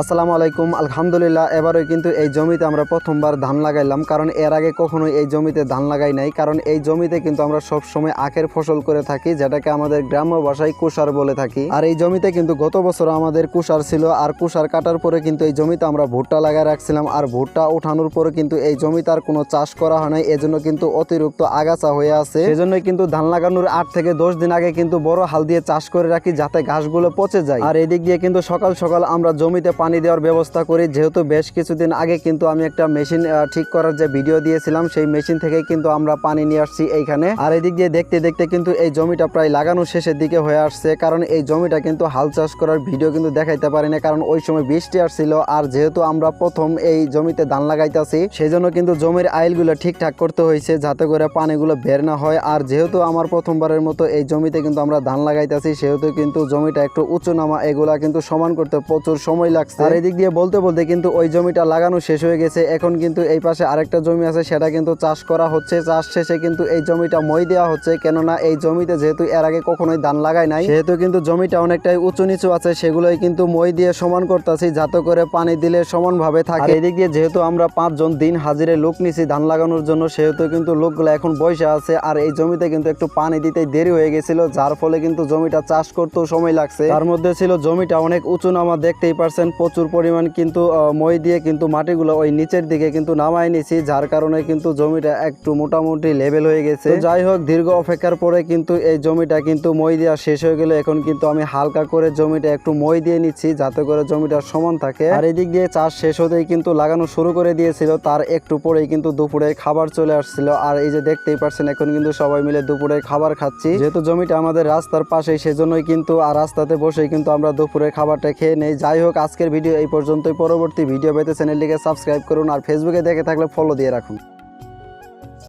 আসসালামু আলাইকুম। আলহামদুলিল্লাহ এবারে কিন্তু এই জমিতে আমরা প্রথমবার ধান লাগাইলাম। কারণ এর আগে কখনোই এই জমিতে ধান লাগাই নাই। কারণ এই জমিতে কিন্তু আমরা সব সময় আখের ফসল করে থাকি, যেটাকে আমাদের গ্রাম্য ভাষায় কুষার বলে থাকি। আর এই জমিতে কিন্তু গত বছর আমাদের কুষার ছিল। আর কুষার কাটার পরে কিন্তু এই জমিতে আমরা ভুট্টা লাগাই রাখছিলাম। আর ভুট্টা ওঠানোর পরে কিন্তু এই জমিতে আর কোনো চাষ করা হয় নাই। এজন্য কিন্তু অতিরিক্ত আগাছা হয়ে আছে। সেজন্যই কিন্তু ধান লাগানোর আট থেকে দশ দিন আগে কিন্তু বড় হাল দিয়ে চাষ করে রাখি, যাতে ঘাসগুলো পচে যায়। আর এদিক দিয়ে কিন্তু সকাল সকাল আমরা জমিতে পানি দেওয়ার ব্যবস্থা করি। যেহেতু বেশ কিছুদিন আগে কিন্তু আমি একটা মেশিন ঠিক করার যে ভিডিও দিয়েছিলাম, সেই মেশিন থেকে কিন্তু আমরা পানি নিয়ে আসছি এইখানে। আর এদিক দিয়ে দেখতে দেখতে কিন্তু এই জমিটা প্রায় লাগানো শেষের দিকে হয়ে আসছে। কারণ এই জমিটা কিন্তু হাল চাষ করার ভিডিও কিন্তু দেখাইতে পারি না কারণ ওই সময় বৃষ্টি আসছিল। আর যেহেতু আমরা প্রথম এই জমিতে ধান লাগাইতেছি সেই জন্য কিন্তু জমির আইলগুলো ঠিকঠাক করতে হয়েছে যাতে করে পানিগুলো বের না হয়। আর যেহেতু আমার প্রথমবারের মতো এই জমিতে কিন্তু আমরা ধান লাগাইতেছি, সেহেতু কিন্তু জমিটা একটু উঁচু নামা, এগুলা কিন্তু সমান করতে প্রচুর সময় লাগছে। আর এদিক দিয়ে বলতে বলতে কিন্তু ওই জমিটা লাগানো শেষ হয়ে গেছে। এখন কিন্তু এই পাশে আরেকটা জমি আছে সেটা কিন্তু চাষ করা হচ্ছে। চাষ শেষে কিন্তু এই জমিটা মই দেওয়া হচ্ছে। কেননা এই জমিতে যেহেতু এর আগে কখনোই ধান লাগায় নাই সেহেতু কিন্তু জমিটা অনেকটাই উঁচু নিচু আছে সেগুলোই কিন্তু মই দিয়ে সমান করতেছি যাতে করে পানি দিলে সমানভাবে থাকে। এদিক দিয়ে যেহেতু আমরা পাঁচজন দিন হাজিরে লোক নিছি ধান লাগানোর জন্য সেহেতু কিন্তু লোকগুলো এখন বসে আছে আর এই জমিতে কিন্তু একটু পানি দিতে দেরি হয়ে গেছিল যার ফলে কিন্তু জমিটা চাষ করতেও সময় লাগছে। তার মধ্যে ছিল জমিটা অনেক উঁচু নামা দেখতেই পারছেন প্রচুর পরিমাণ কিন্তু মই দিয়ে কিন্তু মাটিগুলো ওই নিচের দিকে কিন্তু নামাই নিছি, যার কারণে কিন্তু জমিটা একটু মোটামুটি লেভেল হয়ে গেছে। যাই হোক, দীর্ঘ অপেক্ষার পরে কিন্তু এই জমিটা কিন্তু মই দেওয়া শেষ হয়ে গেলে। এখন কিন্তু আমি হালকা করে জমিটা একটু মই দিয়ে নিচ্ছি, যাতে করে জমিটা সমান থাকে। আর এদিক দিয়ে চাষ শেষ হতেই কিন্তু লাগানো শুরু করে দিয়েছিল। তার একটু পরেই কিন্তু দুপুরে খাবার চলে আসছিল। আর এই যে দেখতেই পারছেন এখন কিন্তু সবাই মিলে দুপুরে খাবার খাচ্ছি। যেহেতু জমিটা আমাদের রাস্তার পাশেই, সেজন্যই কিন্তু আর রাস্তাতে বসেই কিন্তু আমরা দুপুরে খাবারটা খেয়ে নেই। যাই হোক, আজকের ভিডিও এই পর্যন্তই। পরবর্তী ভিডিও পেতে চ্যানেলটিকে সাবস্ক্রাইব করুন আর ফেসবুকে দেখে থাকলে ফলো দিয়ে রাখুন।